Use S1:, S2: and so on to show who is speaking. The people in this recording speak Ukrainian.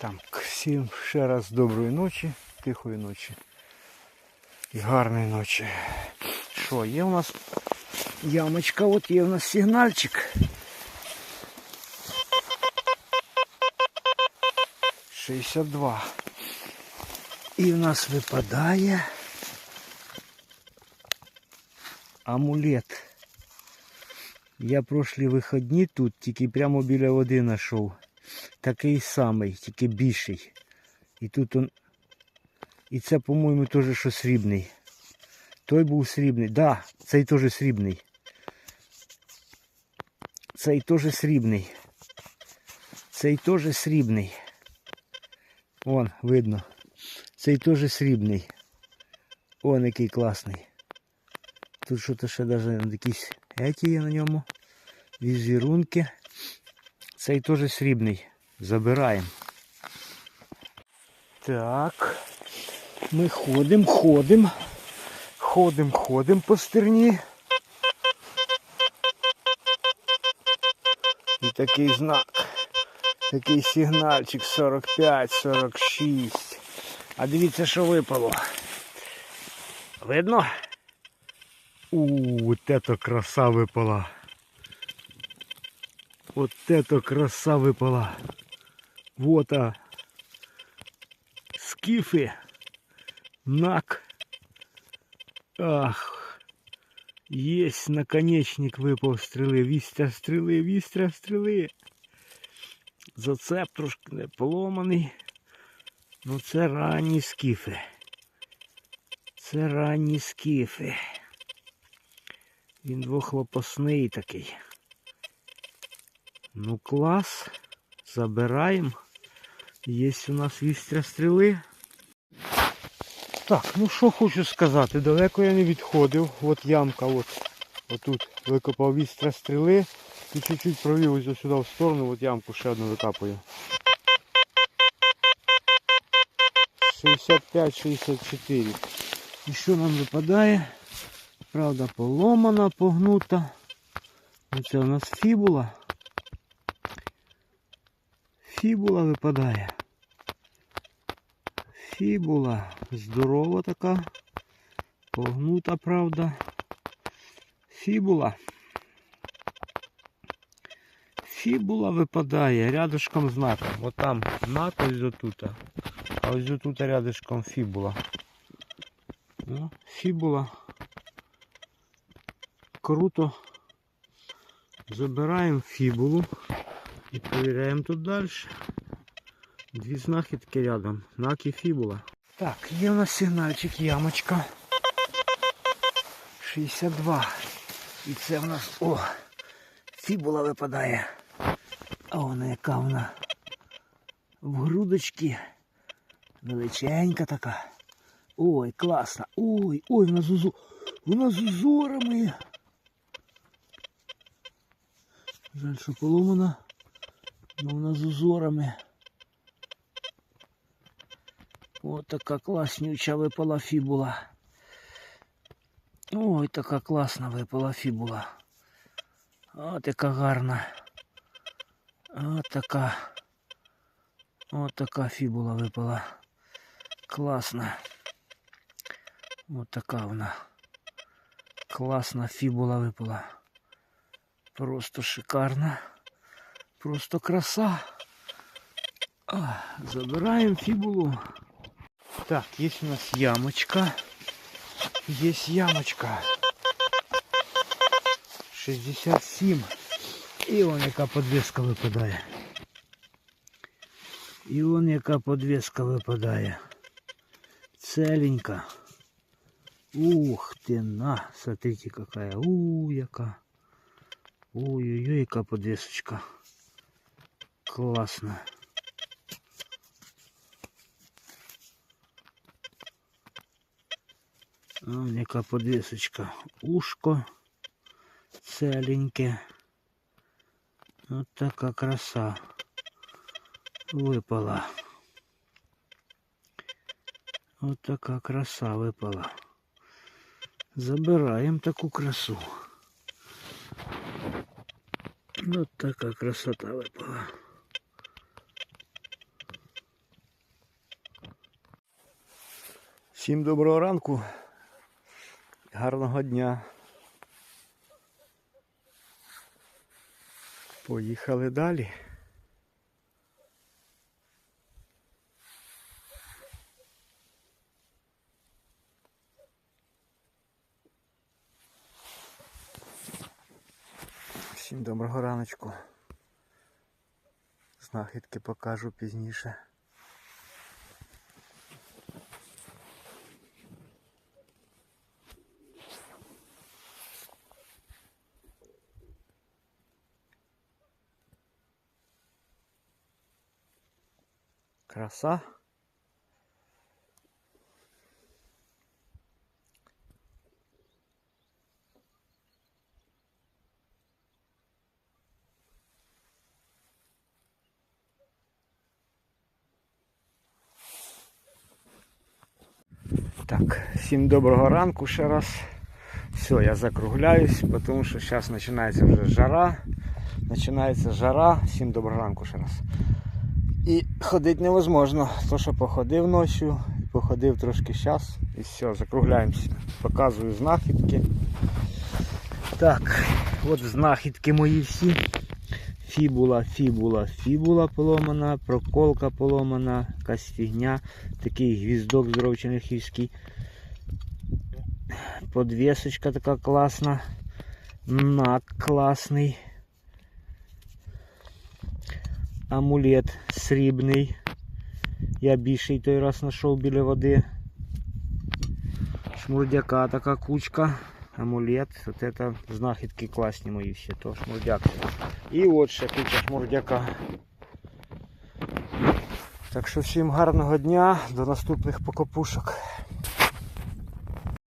S1: Там всім ще раз доброї ночі, тихої ночі і гарної ночі. Що, є у нас ямочка, от є у нас сигнальчик. 62. І в нас випадає амулет. Я прошлі вихідні тут тільки прямо біля води знайшов. Такий самий, тільки більший. І тут он. І це, по-моєму, теж що срібний. Той був срібний. Да, цей теж срібний. Цей теж срібний. Цей теж срібний. Вон, видно. Цей теж срібний. Вон який класний. Тут що-то ще навіть якісь еті є на ньому. Візерунки. Цей теж срібний. Забираємо. Так. Ми ходимо, ходимо. Ходимо, ходимо по стерні. І такий знак. Такий сигнальчик 45-46. А дивіться, що випало. Видно? У, вот это краса выпала. Вот это краса выпала. Вот а. Скифы. Нак. Ах. Есть наконечник выпал стрелы. Вістря стріли, вістря стріли. Зацеп трошки не поломаний. Ну це ранні скіфи. Це ранні скіфи. Він двохлопасний такий. Ну клас. Забираємо. Є у нас вістря стріли. Так, ну що хочу сказати, далеко я не відходив. От ямка, от, отут викопав вістря стріли і чуть-чуть провів ось сюди в сторону, от ямку ще одну викапую. 65-64. І що нам випадає? Правда, поломана, погнута. Оце у нас фібула. Фібула випадає. Фібула. Здорова така. Погнута, правда. Фібула. Фібула випадає рядышком знаком. От там знак ось отут. А ось отут рядышком фібула. Ну, фібула. Круто. Забираємо фібулу і перевіряємо тут далі. Дві знахідки рядом. Нак і фібула. Так, є у нас сигнальчик, ямочка. 62. І це в нас... О! Фібула випадає. А вона яка вона в грудочці. Величенька така. Ой, класна. Ой, ой, вона з узу... Вона з узорами. Жаль, що поломана. Но вона з узорами. Ось така класнюча випала фібула. Ой, така класна випала фібула. От яка гарна. От така. От така фібула випала. Класна. От така вона. Класна фібула випала. Просто шикарна. Просто краса. А, забираємо фібулу. Так, є у нас ямочка. Є ямочка. 67. І вон яка подвеска випадає. І вон яка подвеска випадає. Целенька. Ух ты на, смотрите какая. У, яка. Ой-ой-ой, яка подвесочка. Классно. Вон яка подвесочка. Ушко целеньке. Вот така краса випала. Вот така краса випала. Забираємо таку красу. Вот така красота випала. Всім доброго ранку. Гарного дня. Поїхали далі. Всім доброго раночку. Знахідки покажу пізніше. Краса. Так, всім доброго ранку ще раз. Все, я закругляюсь, тому що зараз починається вже жара. Починається жара. Всім доброго ранку ще раз. І ходити невозможно. То, що походив ночі, походив трошки зараз і все, закругляємося. Показую знахідки. Так, от знахідки мої всі. Фібула, фібула, фібула поломана, проколка поломана, якась фігня, такий гвіздок здоровченихівський. Подвісочка така класна. Нак класний. Амулет срібний. Я більший той раз знайшов біля води. Шмурдяка така кучка. Амулет. От это знахідки класні мої всі. То шмурдяк. І от ще куча шмурдяка. Так що всім гарного дня, до наступних покопушок.